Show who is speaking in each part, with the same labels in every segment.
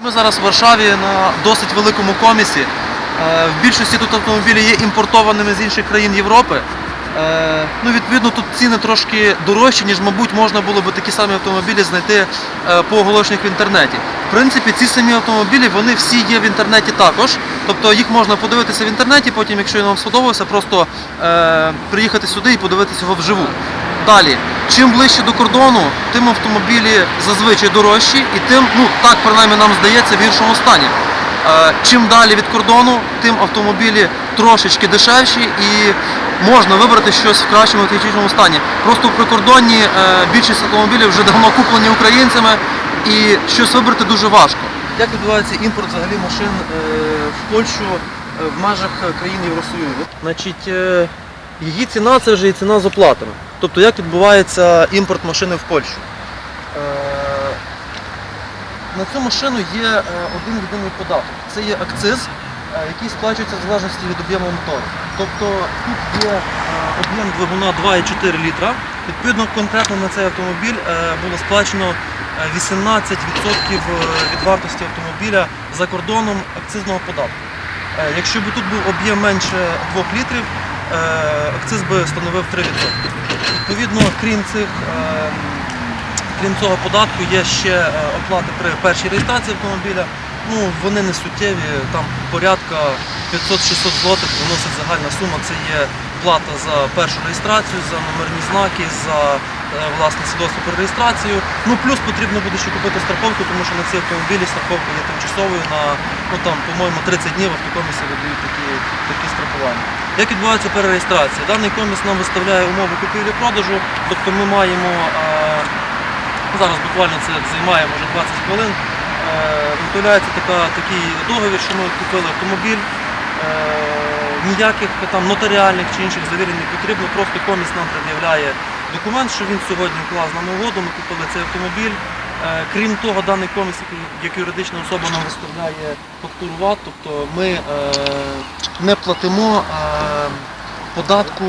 Speaker 1: Ми зараз в Варшаві на досить великому комісі. Е, В більшості тут автомобілі є імпортованими з інших країн Європи. Е, Ну, відповідно, тут ціни трошки дорожчі, ніж, мабуть, можна було би такі самі автомобілі знайти е, по оголошеннях в інтернеті. В принципі, ці самі автомобілі вони всі є в інтернеті також. Тобто їх можна подивитися в інтернеті, потім, якщо він вам сподобався, просто приїхати сюди і подивитися його вживу. Далі, чим ближче до кордону, тим автомобілі зазвичай дорожчі, і тим, ну так принаймні нам здається, в гіршому стані. Е, Чим далі від кордону, тим автомобілі трошечки дешевші і можна вибрати щось в кращому технічному стані. Просто в прикордонні е, більшість автомобілів вже давно куплені українцями і щось вибрати дуже важко. Як відбувається імпорт взагалі машин е, в Польщу в межах країн Євросоюзу? Значить, її ціна це вже і ціна з оплатами. Тобто як відбувається імпорт машини в Польщу? Е, на цю машину є е, один єдиний податок. Це є акциз, е, який сплачується в залежності від об'єму мотору. Тобто тут є об'єм двигуна 2,4 літра. Відповідно, конкретно на цей автомобіль було сплачено е, 18% від вартості автомобіля за кордоном акцизного податку. Якщо б тут був об'єм менше 2 літрів, акциз би становив 3%. Відповідно, крім цих е, Крім цього податку є ще е, оплати при першій реєстрації автомобіля. Ну, вони не суттєві, там порядка 500-600 злотих виносить загальна сума. Це є плата за першу реєстрацію, за номерні знаки, за е, власне свідоцтво про реєстрацію. Ну плюс потрібно буде ще купити страховку, тому що на ці автомобілі страховка є тимчасовою на ну там, по-моєму, 30 днів автокомісі видають такі, такі страхування. Як відбувається перереєстрація? Даний коміс нам виставляє умови купівлі-продажу, тобто ми маємо. е, Зараз буквально це займає може 20 хвилин. Е, Виготовляється такий договір, що ми купили автомобіль. Е, ніяких там нотаріальних чи інших завірень не потрібно. Просто коміс нам пред'являє документ, що він сьогодні вклав з нами угоду, ми купили цей автомобіль. Е, крім того, даний коміс, як- юридична особа нам виставляє фактуру ВАТ, тобто ми е, не платимо е, податку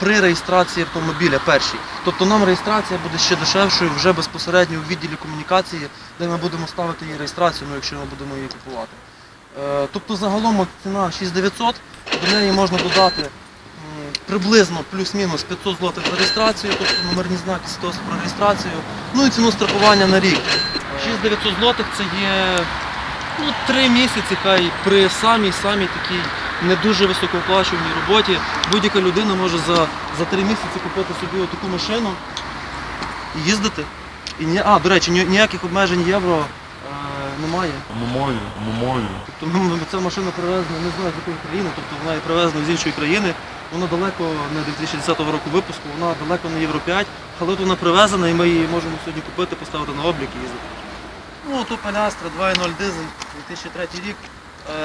Speaker 1: при реєстрації автомобіля першій. Тобто нам реєстрація буде ще дешевшою вже безпосередньо у відділі комунікації, де ми будемо ставити її реєстрацію, ну, якщо ми будемо її купувати. Тобто загалом ціна 6900, до неї можна додати приблизно плюс-мінус 500 злотих за реєстрацію, тобто номерні знаки свідоцтва про реєстрацію, ну і ціну страхування на рік. 6900 злотих це є ну, 3 місяці, хай при самій самій такій не дуже високооплачуваній роботі будь-яка людина може за, за 3 місяці купити собі таку машину і їздити. І а, до речі, ніяких обмежень євро немає.
Speaker 2: Немає, немає.
Speaker 1: Тобто ми, ми- ця машина привезена не знаю з якої країни, тобто вона є привезена з іншої країни. Вона далеко не 2010 року випуску, вона далеко не Євро 5, але от вона привезена і ми її можемо сьогодні купити, поставити на облік і їздити. Ну, тут Алястра 2.0 дизель, 2003 рік,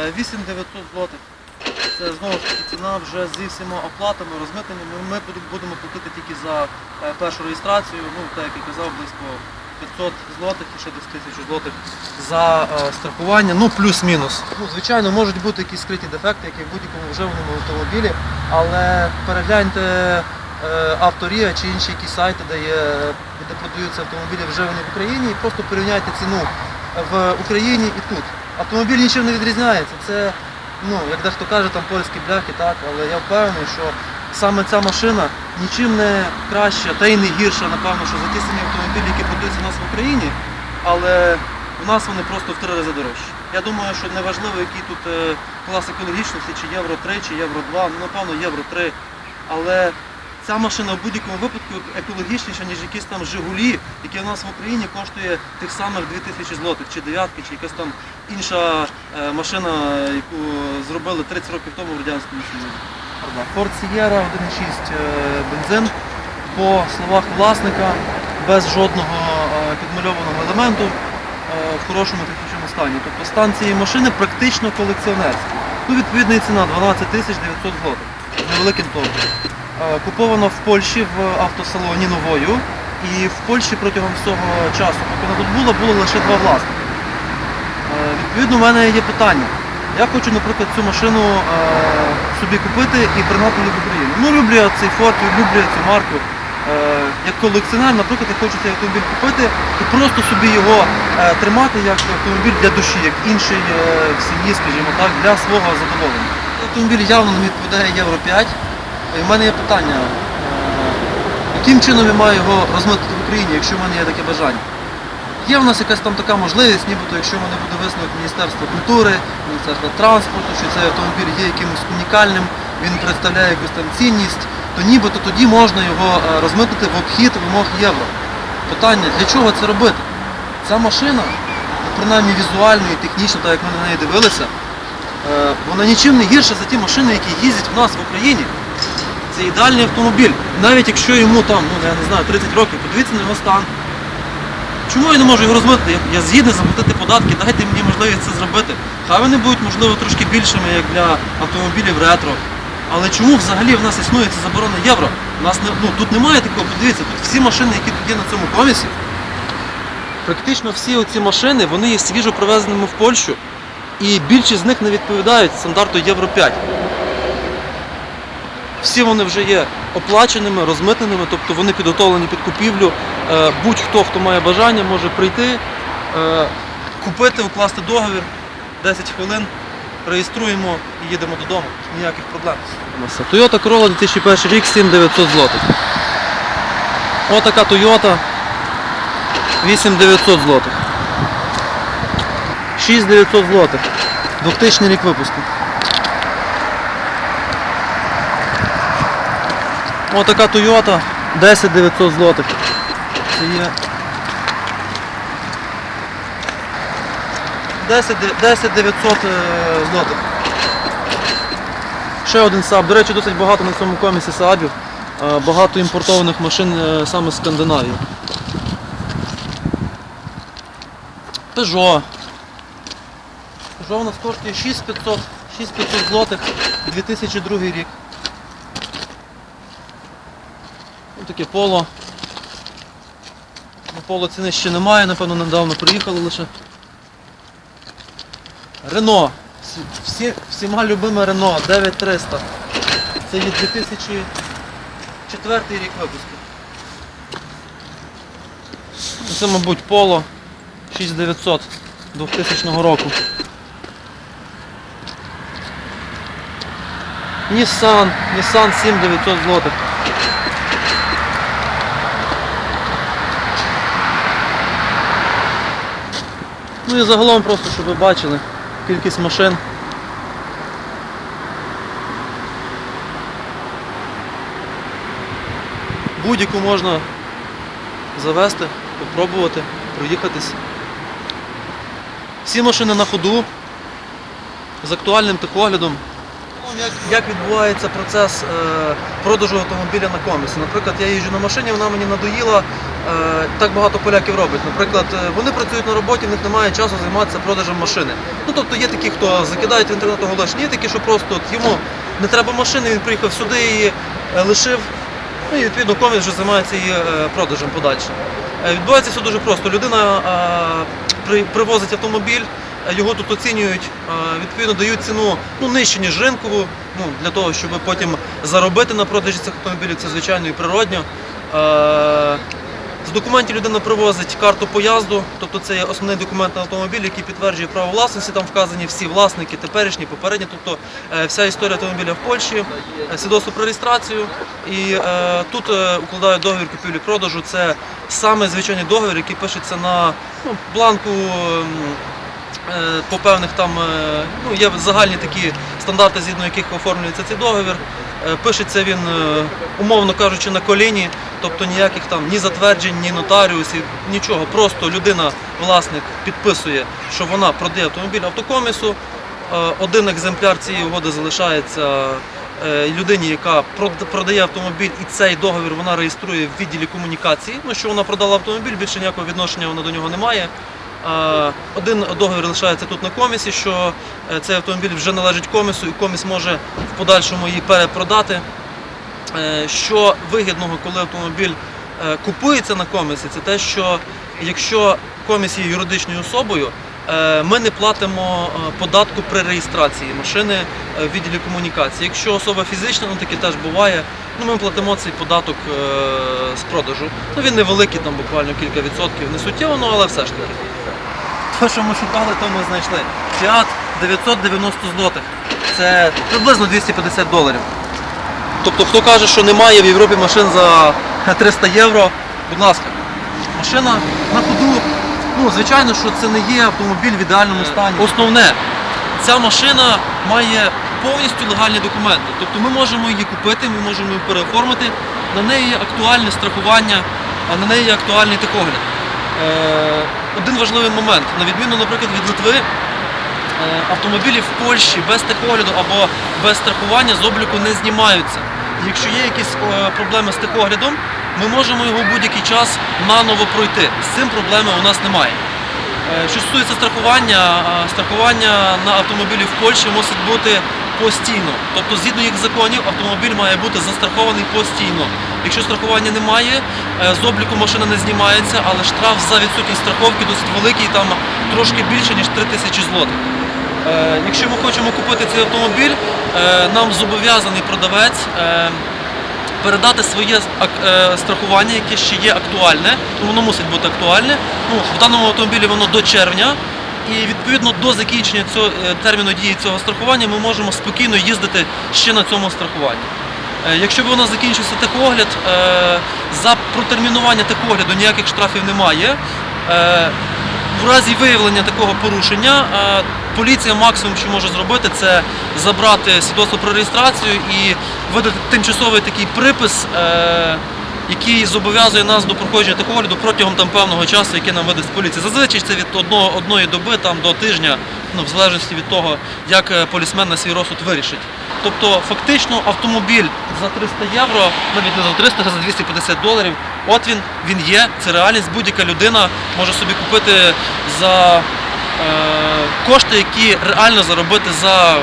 Speaker 1: е, 8900 злотих. Це знову ж таки ціна вже зі всіма оплатами, розмитненнями. Ми будемо платити тільки за е, першу реєстрацію, ну так як я казав, близько 500 злотих і ще десь 1000 злотих за е, страхування, ну плюс-мінус. Ну, звичайно, можуть бути якісь скриті дефекти, як і в будь-якому вживаному автомобілі, але перегляньте е, авторія чи інші якісь сайти, де, є, де продаються автомобілі вживані в Україні, і просто порівняйте ціну в Україні і тут. Автомобіль нічим не відрізняється. Це, ну, як дехто каже, там польські бляхи, так, але я впевнений, що саме ця машина нічим не краща, та й не гірша, напевно, що за ті самі автомобілі, які продаються у нас в Україні, але у нас вони просто в три рази дорожчі. Я думаю, що неважливо, який тут е, клас екологічності, чи Євро 3, чи Євро 2, ну напевно Євро 3. Але ця машина в будь-якому випадку екологічніша, ніж якісь там Жигулі, які у нас в Україні коштує тих самих 2000 злотих, чи дев'ятки, чи якась там інша е, машина, яку зробили 30 років тому в Радянському Союзі. Ford Sierra 1.6 е, бензин, по словах власника, без жодного е, підмальованого елементу, е, в хорошому технічному стані. Тобто стан цієї машини практично колекціонерський. Ну, відповідна і ціна 12 тисяч 900 злотих невеликим торгом. Куповано в Польщі в автосалоні новою. І в Польщі протягом всього часу, поки вона тут була, було лише два власника. Е, Відповідно, в мене є питання. Я хочу, наприклад, цю машину собі купити і пригнати її в Україну. Ну, люблю я цей Ford, люблю я цю марку. Е, як колекціонер, наприклад, я хочу цей автомобіль купити і просто собі його е, тримати як автомобіль для душі, як інший е, в сім'ї, скажімо так, для свого задоволення. Автомобіль явно не відповідає Євро 5. І в мене є питання, е, яким чином я маю його розмитити в Україні, якщо в мене є таке бажання? Є в нас якась там така можливість, нібито якщо в мене буде висновок Міністерства культури, Міністерства транспорту, що цей автомобіль є якимось унікальним, він представляє якусь там цінність, то нібито тоді можна його е, розмитнити в обхід вимог євро. Питання, для чого це робити? Ця машина, принаймні візуально і технічно, так як ми на неї дивилися, е, вона нічим не гірша за ті машини, які їздять в нас в Україні. Це ідеальний автомобіль. Навіть якщо йому там, ну я не знаю, 30 років, подивіться на його стан. Чому я не можу його розмити? Я, я згідний заплатити податки, дайте мені можливість це зробити. Хай вони будуть, можливо, трошки більшими, як для автомобілів ретро. Але чому взагалі в нас існує ця заборона євро? У нас не, ну, тут немає такого, подивіться, тут всі машини, які тут є на цьому комісі, практично всі оці машини, вони є свіжо привезеними в Польщу, і більшість з них не відповідають стандарту Євро 5. Всі вони вже є оплаченими, розмитненими, тобто вони підготовлені під купівлю. Е, Будь-хто, хто має бажання, може прийти, е, купити, укласти договір, 10 хвилин, реєструємо і їдемо додому. Ніяких проблем. Toyota Corolla 2001 рік 7900 злотих. Отака Toyota 8900 злотих. 6900 злотих. 2000 рік випуску. Отака Toyota 10 900 злотих. Це є 10, де- 10 900 е, злотих. Ще один Saab. До речі, досить багато на цьому комісі Saabів. Е, Багато імпортованих машин е, саме з Скандинавії. Peugeot. Peugeot у нас коштує 6500, 6500 злотих, 2002 рік. Ось таке поло. Поло ціни ще немає, напевно, недавно приїхали лише. Рено. Всі, всіма любиме Рено 9300. Це є 2004 рік випуску. Це, мабуть, поло 6900 2000 року. Nissan, Nissan 7900 злотих. Ну і загалом просто, щоб ви бачили кількість машин. Будь-яку можна завести, попробувати, проїхатись. Всі машини на ходу з актуальним техоглядом. Як, як відбувається процес е, продажу автомобіля на комісі? Наприклад, я їжджу на машині, вона мені надоїла. Е, так багато поляків робить. Наприклад, е, вони працюють на роботі, в них немає часу займатися продажем машини. Ну тобто є такі, хто закидають в інтернет оголошення, є такі, що просто от йому не треба машини, він приїхав сюди і е, лишив. Ну і відповідно коміс вже займається її продажем подальшим. Е, Відбувається все дуже просто. Людина привозить автомобіль, його тут оцінюють, відповідно дають ціну ну, нижче, ніж ринкову, ну, для того, щоб потім заробити на продажі цих автомобілів, це звичайно і природньо. З документів людина привозить карту поїзду, тобто це є основний документ на автомобіль, який підтверджує право власності. Там вказані всі власники, теперішні, попередні, тобто е, вся історія автомобіля в Польщі, е, свідоцтво про реєстрацію. І е, тут е, укладають договір купівлі-продажу. Це саме звичайний договір, який пишеться на ну, бланку. Е, По певних там е, ну, є загальні такі стандарти, згідно яких оформлюється цей договір. Е, Пишеться він, умовно кажучи, на коліні, тобто ніяких там ні затверджень, ні нотаріусів, нічого. Просто людина, власник, підписує, що вона продає автомобіль автокомісу. Один екземпляр цієї угоди залишається людині, яка продає автомобіль, і цей договір вона реєструє в відділі комунікації. Ну що вона продала автомобіль, більше ніякого відношення вона до нього не має. Один договір лишається тут на комісі, що е, цей автомобіль вже належить комісу, і коміс може в подальшому її перепродати. Е, Що вигідного, коли автомобіль е, купується на комісі, це те, що якщо коміс є юридичною особою, ми не платимо податку при реєстрації машини в відділі комунікації. Якщо особа фізична, ну таке теж буває, ну ми платимо цей податок з продажу. Ну він невеликий, там буквально кілька відсотків, не суттєво, ну, але все ж таки. То, що ми шукали, то ми знайшли. Fiat 990 злотих. Це приблизно 250 доларів. Тобто, хто каже, що немає в Європі машин за 300 євро, будь ласка, машина на ходу. Ну, звичайно, що це не є автомобіль в ідеальному стані. Основне, ця машина має повністю легальні документи. Тобто ми можемо її купити, ми можемо її переоформити. На неї є актуальне страхування, а на неї є актуальний техогляд. Один важливий момент. На відміну, наприклад, від Литви, е, автомобілі в Польщі без техогляду або без страхування з обліку не знімаються. Якщо є якісь е, проблеми з техоглядом, ми можемо його будь-який час наново пройти. З цим проблеми у нас немає. Е, Що стосується страхування, страхування на автомобілі в Польщі мусить бути постійно. Тобто, згідно їх законів, автомобіль має бути застрахований постійно. Якщо страхування немає, е, з обліку машина не знімається, але штраф за відсутність страховки досить великий, там трошки більше, ніж 3 тисячі злотих. Е, Якщо ми хочемо купити цей автомобіль, е, нам зобов'язаний продавець передати своє страхування, яке ще є актуальне, ну воно мусить бути актуальне. Ну, в даному автомобілі воно до червня. І відповідно до закінчення цього е, терміну дії цього страхування ми можемо спокійно їздити ще на цьому страхуванні. Е, Якщо б у нас закінчився техогляд, е, за протермінування техогляду ніяких штрафів немає. В разі виявлення такого порушення поліція максимум, що може зробити, це забрати свідоцтво про реєстрацію і видати тимчасовий такий припис, який зобов'язує нас до проходження техогляду протягом там певного часу, який нам видасть поліція. Зазвичай це від одного, одної доби там, до тижня, ну, в залежності від того, як е, полісмен на свій розсуд вирішить. Тобто фактично автомобіль за 300 євро, навіть не за 300, а за 250 доларів, от він, він є, це реальність. Будь-яка людина може собі купити за е, кошти, які реально заробити за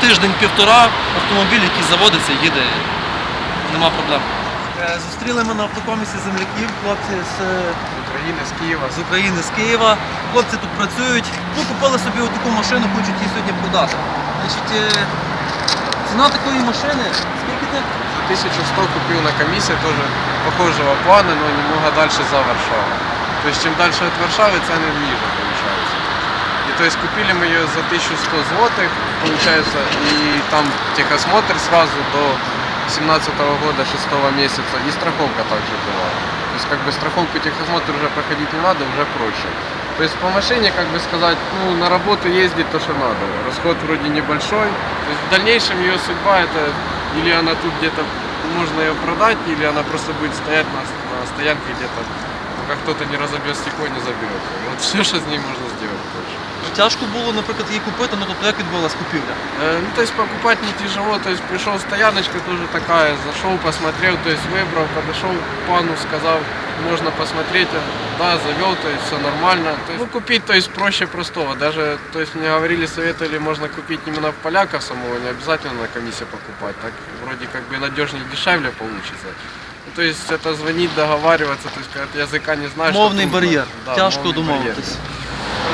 Speaker 1: тиждень-півтора автомобіль, який заводиться, їде, нема проблем. Е, Зустріли ми на автокомісі земляків, хлопці з
Speaker 2: України, з Києва.
Speaker 1: з України, з Києва. Хлопці тут працюють. Ну, купили собі таку машину, хочуть її сьогодні продати. Значить, е, ціна такої машини, скільки ти?
Speaker 2: За 1100 купил на комиссии, тоже похожего плана, но немного дальше за Варшаву. То есть чем дальше от Варшавы, цены ниже получаются. И то есть купили мы ее за 1100 злотых, получается, и там техосмотр сразу до 17 года, 6 месяца, и страховка также была. То есть как бы страховку техосмотр уже проходить не надо, уже проще. То есть по машине, как бы сказать, ну на работу ездить то, что надо. Расход вроде небольшой. То есть в дальнейшем ее судьба это или она тут где-то можно ее продать, или она просто будет стоять на, на стоянке где-то, пока кто-то не разобьет стекло не заберет. Вот все, что с ней можно сделать.
Speaker 1: Тяжко було, наприклад, її купити, ну тобто як відбулася купівля?
Speaker 2: Э, ну, то есть покупать не тяжело, то есть пришел стояночка тоже такая, зашел, посмотрел, то есть выбрал, подошел к пану, сказал, можно посмотреть, да, завел, то есть все нормально. То есть, ну, купить, то есть проще простого, даже, то есть мне говорили, советовали, можно купить именно в поляков самого, не обязательно на комиссии покупать, так вроде как бы надежнее, дешевле получится. Ну, то есть это звонить, договариваться, то есть когда ты языка не знаешь.
Speaker 1: Мовний
Speaker 2: то трудно.
Speaker 1: бар'єр.
Speaker 2: Да,
Speaker 1: Тяжко
Speaker 2: мовний бар'єр.
Speaker 1: домовитись.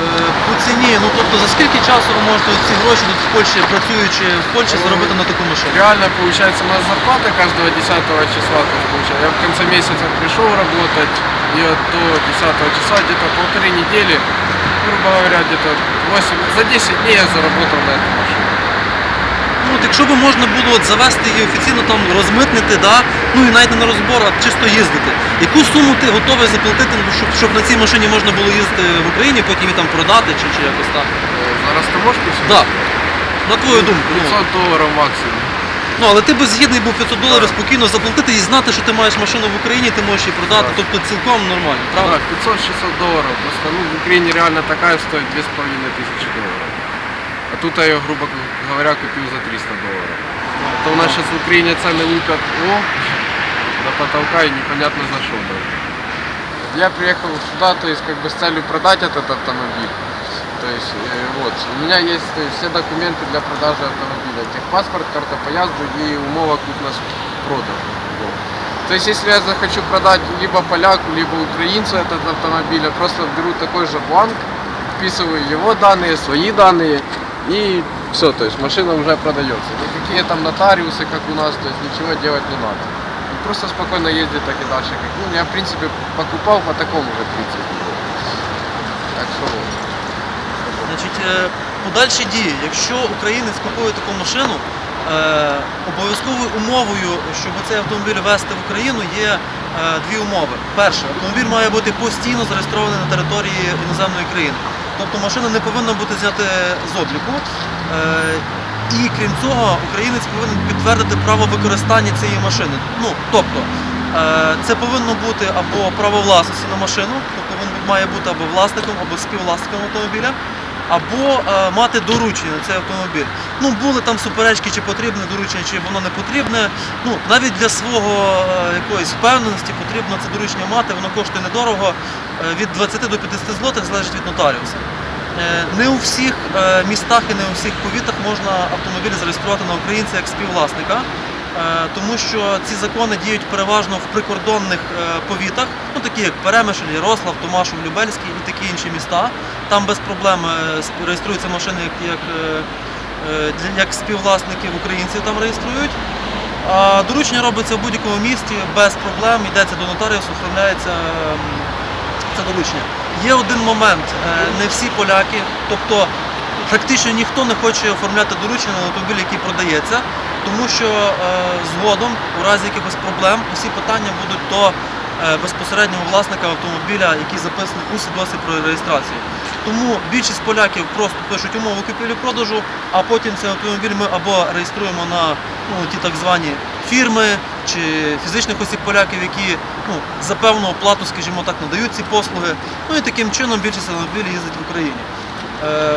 Speaker 1: Е, По ціні, ну тобто за скільки часу ви можете ці гроші тут в Польщі, працюючи в Польщі, заробити на таку машину?
Speaker 2: Реально получается у нас зарплата каждого 10 числа, то получается, я в конце месяца пришел работать, и до 10 числа где-то полторы недели, грубо говоря, где-то 8, за 10 дней я заработал на эту машину.
Speaker 1: Ну, от якщо б можна було от завести її офіційно там розмитнити, да? ну і навіть не на розбор, а чисто їздити. Яку суму ти готовий заплатити, ну, щоб, щоб на цій машині можна було їздити в Україні, потім її там продати чи, чи якось так?
Speaker 2: Э, За растаможку все?
Speaker 1: Да. На твою думку. Ну,
Speaker 2: 500 долларов максимум.
Speaker 1: ну але ти би згідний був 500 доларів спокійно заплатити і знати, що ти маєш машину в Україні, ти можеш її продати.
Speaker 2: Так.
Speaker 1: Тобто цілком нормально, правда?
Speaker 2: Да, 500-600 долларов. Просто ну, в Украине реально такая стоит 2500 долларов. Тут я ее, грубо говоря, купил за 300 долларов. То у нас сейчас в Украине цены лупят о, до потолка и непонятно за что даже. Я приехал сюда, то есть как бы с целью продать этот автомобиль. То есть э, вот, у меня есть есть, все документы для продажи автомобиля. Техпаспорт, карта поезду и умова купно-продажу. Вот. То есть если я захочу продать либо поляку, либо украинцу этот автомобиль, я просто беру такой же бланк, вписываю его данные, свои данные и все, то есть машина уже продается. Никакие там нотариусы, как у нас, то есть ничего делать не надо. Просто спокойно ездить так и дальше. Как, ну, я в принципе покупал по такому же принципу. Так что вот.
Speaker 1: Значить, е, подальші дії. Якщо українець купує таку машину, е, обов'язковою умовою, щоб цей автомобіль вести в Україну, є е, дві умови. Перше, автомобіль має бути постійно зареєстрований на території іноземної країни. Тобто машина не повинна бути взята з обліку. Е, і крім цього, українець повинен підтвердити право використання цієї машини. Ну, тобто, е, це повинно бути або право власності на машину, тобто він має бути або власником, або співвласником автомобіля, або е, мати доручення на цей автомобіль. Ну, були там суперечки, чи потрібне доручення, чи воно не потрібне. Ну, навіть для свого е, якоїсь впевненості потрібно це доручення мати, воно коштує недорого, е, від 20 до 50 злотих залежить від нотаріуса. Е, Не у всіх е, містах і не у всіх повітах можна автомобіль зареєструвати на українця як співвласника, тому що ці закони діють переважно в прикордонних е, повітах, ну такі як Перемишль, Ярослав, Томашов, Любельський і такі інші міста. Там без проблем е, реєструються машини як, як, е, е, співвласників українців там реєструють. А доручення робиться в будь-якому місті без проблем, йдеться до нотаріусу, оформляється ем, це доручення. Є один момент, е, не всі поляки, тобто практично ніхто не хоче оформляти доручення на автомобіль, який продається, тому що е, згодом, у разі якихось проблем, усі питання будуть до е, безпосереднього власника автомобіля, який записаний у свідоцтві про реєстрацію. Тому більшість поляків просто пишуть умови купівлі-продажу, а потім цей автомобіль ми або реєструємо на ну, ті так звані фірми чи фізичних осіб поляків, які ну, за певну оплату, скажімо так, надають ці послуги. Ну і таким чином більшість автомобілів їздить в Україні. Е,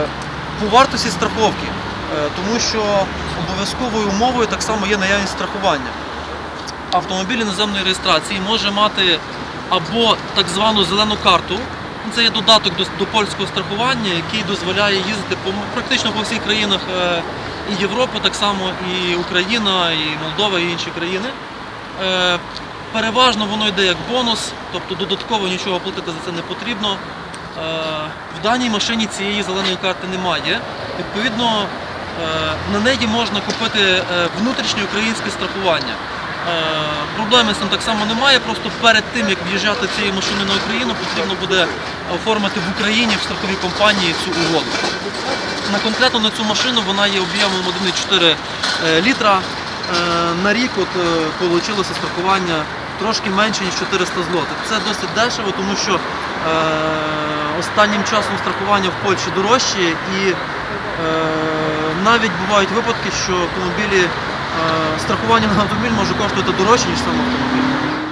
Speaker 1: по вартості страховки, тому що обов'язковою умовою так само є наявність страхування. Автомобіль іноземної реєстрації може мати або так звану зелену карту. Це є додаток до, до польського страхування, який дозволяє їздити по практично по всіх країнах е, і Європи, так само і Україна, і Молдова, і інші країни. Е, Переважно воно йде як бонус, тобто додатково нічого платити за це не потрібно. Е, В даній машині цієї зеленої карти немає. Відповідно, е, на неї можна купити е, внутрішнє українське страхування. Е, Проблеми з цим так само немає. Просто перед тим як в'їжджати цією машиною на Україну, потрібно буде оформити в Україні в страховій компанії цю угоду. На конкретно на цю машину вона є об'ємом 1,4 е, літра. Е, На рік от вийшло страхування трошки менше ніж 400 злотих. Це досить дешево, тому що е, останнім часом страхування в Польщі дорожче і е, навіть бувають випадки, що автомобілі е, страхування на автомобіль може коштувати дорожче, ніж сам автомобіль.